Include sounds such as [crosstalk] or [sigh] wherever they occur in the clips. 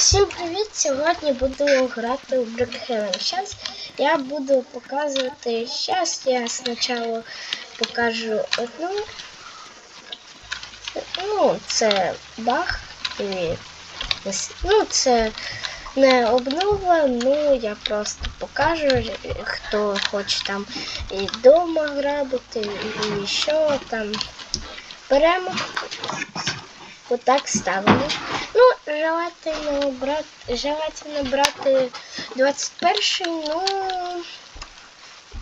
Всім привіт! Сьогодні буду грати у Brookhaven. Зараз я буду показувати. Зараз я спочатку покажу одну. Ну, це баг. І... Ну, це не обнова, ну я просто покажу, хто хоче там і вдома грабити, і що там. Беремо Отак ставимо. Ну, желательно брати, желательно брати 21 ну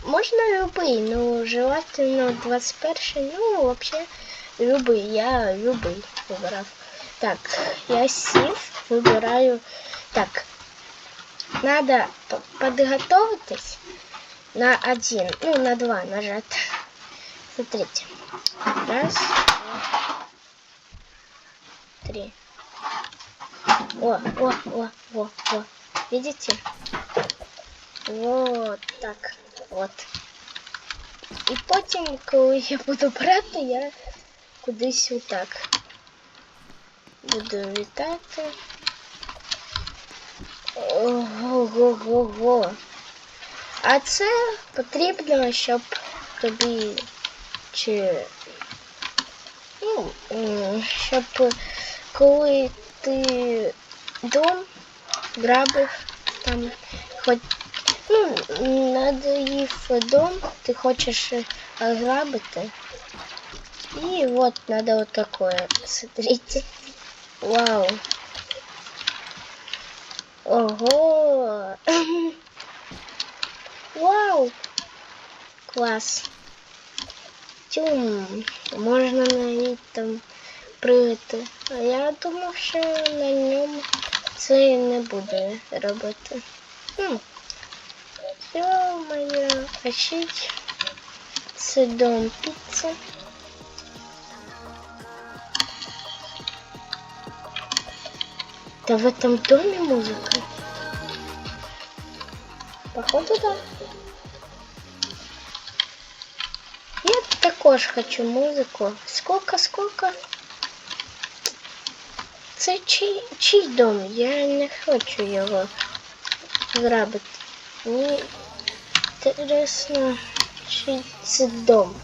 можна любий, ну желательно 21 ну вообще любий, я любий вибирав. Так, я сів, вибираю. Так, надо п- подготовитись на один, ну на два нажать. Смотрите. Раз, три. О, о, о, о, о. Видите? Вот так. Вот. І потім, коли я буду брати, я кудись отак. Буду вітати. Ого-го-го. А це потрібно, щоб тобі чи ну, м, щоб коли ти дом грабив там хоч ну, надоїв дом, ти хочеш е, ограбити. І вот надо вот такое. Смотрите. Вау. Ого. [laughs] Вау. Клас. Тюм. Можна навіть там пригати. А я думав, що на ньому це не буде робити. Хм. Йо-моє, очить. Це дом піци. Да в этом доме музыка? Походу, да. Я також хочу музику. Сколько, сколько? Це чий, чий дом? Я не хочу його грабити. Мені інтересно, чий це дом.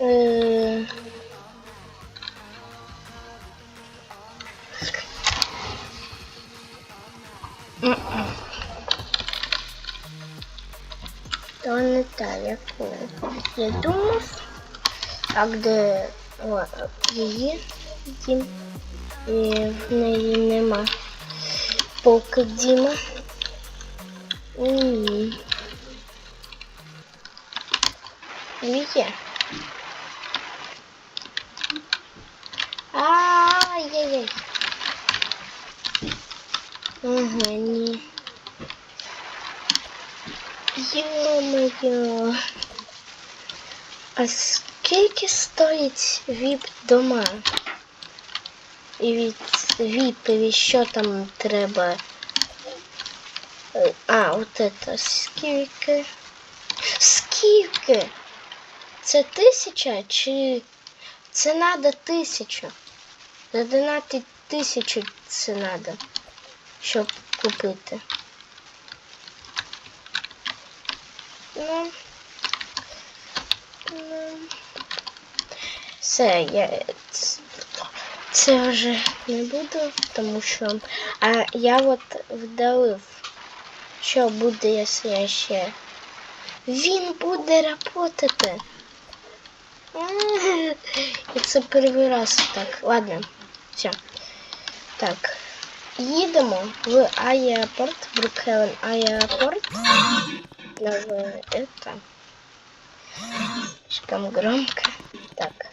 Е... То не та, як я думав. А де її дім? І в неї нема. Поки Діма. М. Є. Ай-яй-яй. Ага, ні. Йо-моє. А скільки стоїть віп дома? І від віпові що там треба? А, от это скільки? Скільки? Це тисяча чи це надо тисячу? Задонати тисячу це надо, щоб купити. Ну, ну, все, я це вже не буду, тому що. А я от вдалив, що буде, якщо я ще. Він буде работати. [laughs] І це перший раз так. Ладно, все. Так. Їдемо в аеропорт, Брукхевен аеропорт. Новое это. Слишком громко. Так.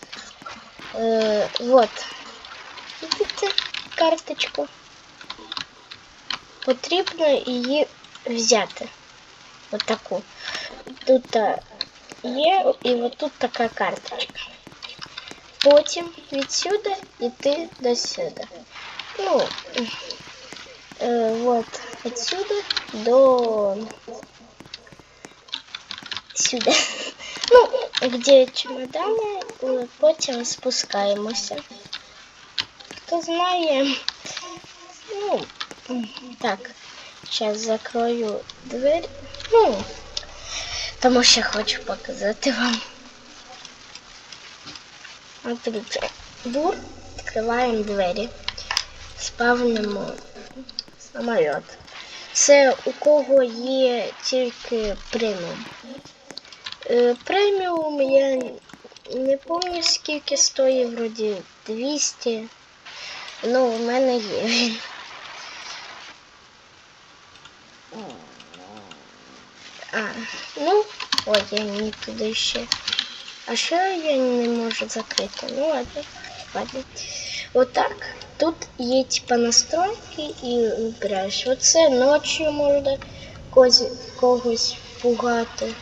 Э, вот. Видите карточку? Потрібно її взяти. От таку. Тут а, є і от тут така карточка. Потім відсюди йти до сюди. Ну, е, вот отсюда до сюди. [laughs] Ну, где чемодани, потім спускаємося. хто знає. Ну, так, зараз закрою двері. Ну, тому що хочу показати вам. От дивіться, дур, відкриваємо двері, спавнимо самоліт. Це у кого є тільки преміум. Е, Преміум я не пам'ятаю скільки стоїть, вроді 200. Ну, у мене є він. А, ну, ой, я не туди ще. А що я не можу закрити? Ну ладно, ладно. Отак. Тут є типа настройки і вибираєш. Оце ночі можна когось пугати.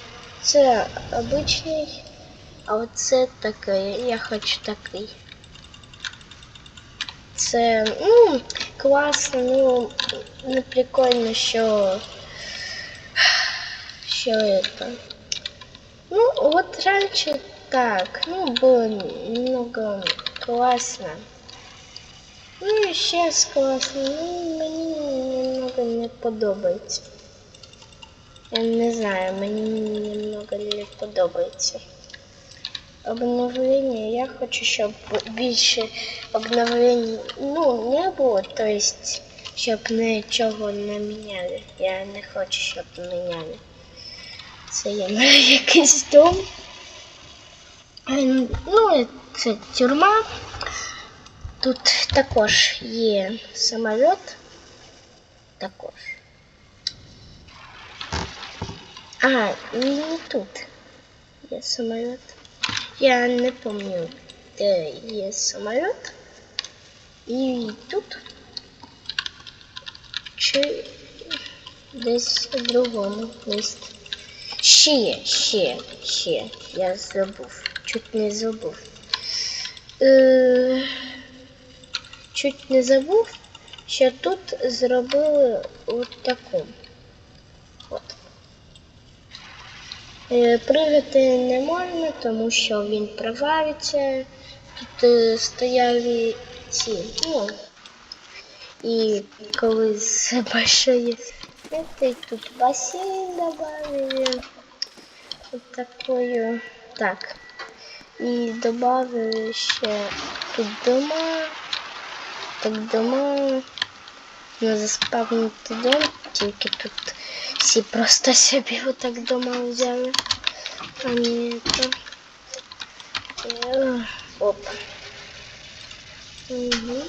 Це обичний, а оце такий. Я хочу такий. Це ну, класно, ну не прикольно, що що это. Ну, вот раньше так, ну, было немного классно. Ну, і сейчас классно, ну, мені немного не подобається. Я не знаю, мені немного не подобається. Обновлення, я хочу, щоб більше обновлень, ну, не було, есть, щоб нічого не міняли. Я не хочу, щоб міняли. Це є на [laughs] якийсь дом. Ем, Ну, це тюрма. Тут також є самоліт. Також. А, не тут є самоліт. Я не пам'ятаю, де є самоліт. І тут. Чи десь в другому місці. Ще, ще, ще. Я забув. Чуть не забув. Е, чуть не забув, що тут зробили от таку. От. Е, пригати не можна, тому що він провалиться. Тут е, стояли ці, ну, і коли з большої тут басейн добавили. Вот. Так. І добавили ще тут дома. Так дома. На заспавнити дом, тільки тут всі просто собі отак дома взяли. А не это. Е, Оп. Угу.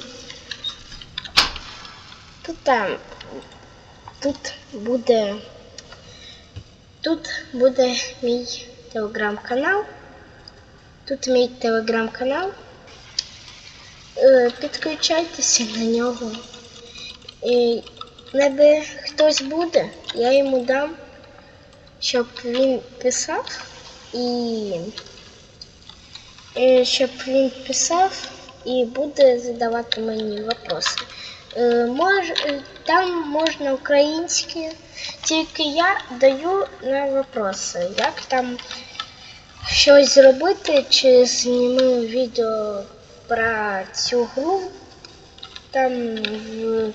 Тут там. Тут буде. Тут буде мій телеграм-канал. Тут мій телеграм-канал. Е, Підключайтеся на нього. І ніби хтось буде, я йому дам, щоб він писав і е, щоб він писав і буде задавати мені вопроси. Е, Мож, е, там можна українські, тільки я даю на вопроси, як там щось зробити, чи зніму відео про цю гру там в,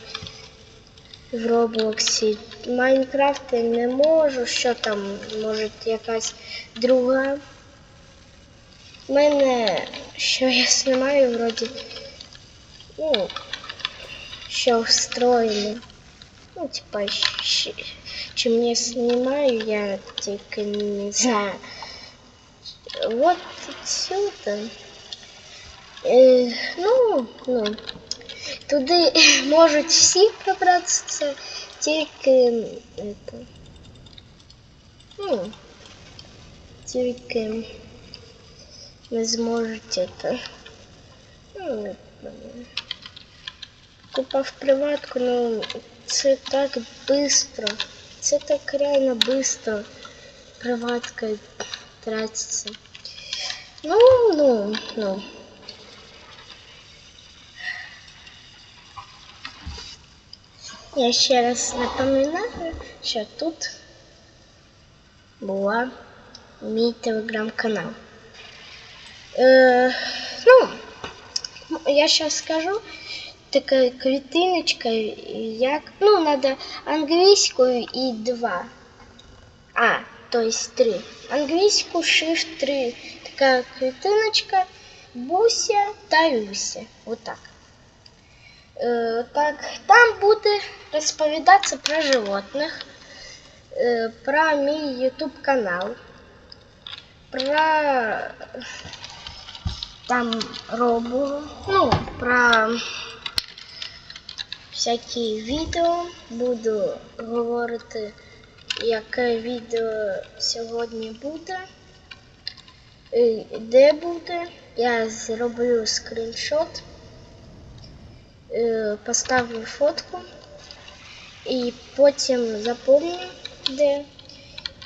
в Роблоксі. Майнкрафт я не можу, що там, може якась друга. У мене, що я знімаю, вроді, ну, що встроєно. Ну, типа, чим я снимаю, я тільки не знаю. Вот отсюда. Е, ну, ну, туди [laughs] можуть всі пробратися, тільки это, ну, тільки не зможуть это. Ну, Купа в приватку, ну це так быстро. Це так реально быстро. Приватка тратиться. Ну, ну, ну. Я ще раз напоминаю, що тут була мій телеграм-канал. Е, ну, я зараз скажу. Така квітиночка, як. Ну, треба англійською і два. А, то есть три. Англійську shift 3. Така квітиночка, Буся та Люся. Отак. Е, так, там буде розповідатися про животних, е, про мій YouTube канал, про там робу, ну, про всякі відео. Буду говорити, яке відео сьогодні буде, е, де буде. Я зроблю скріншот, поставлю фотку і потім запомню, де.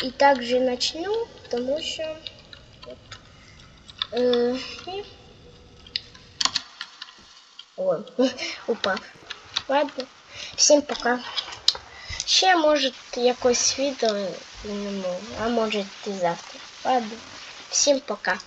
І також начну, тому що. Е, і... Ой, [laughs] упав. Ладно, всім пока. Ще може якось зніму, а може і завтра. Ладно, всім пока.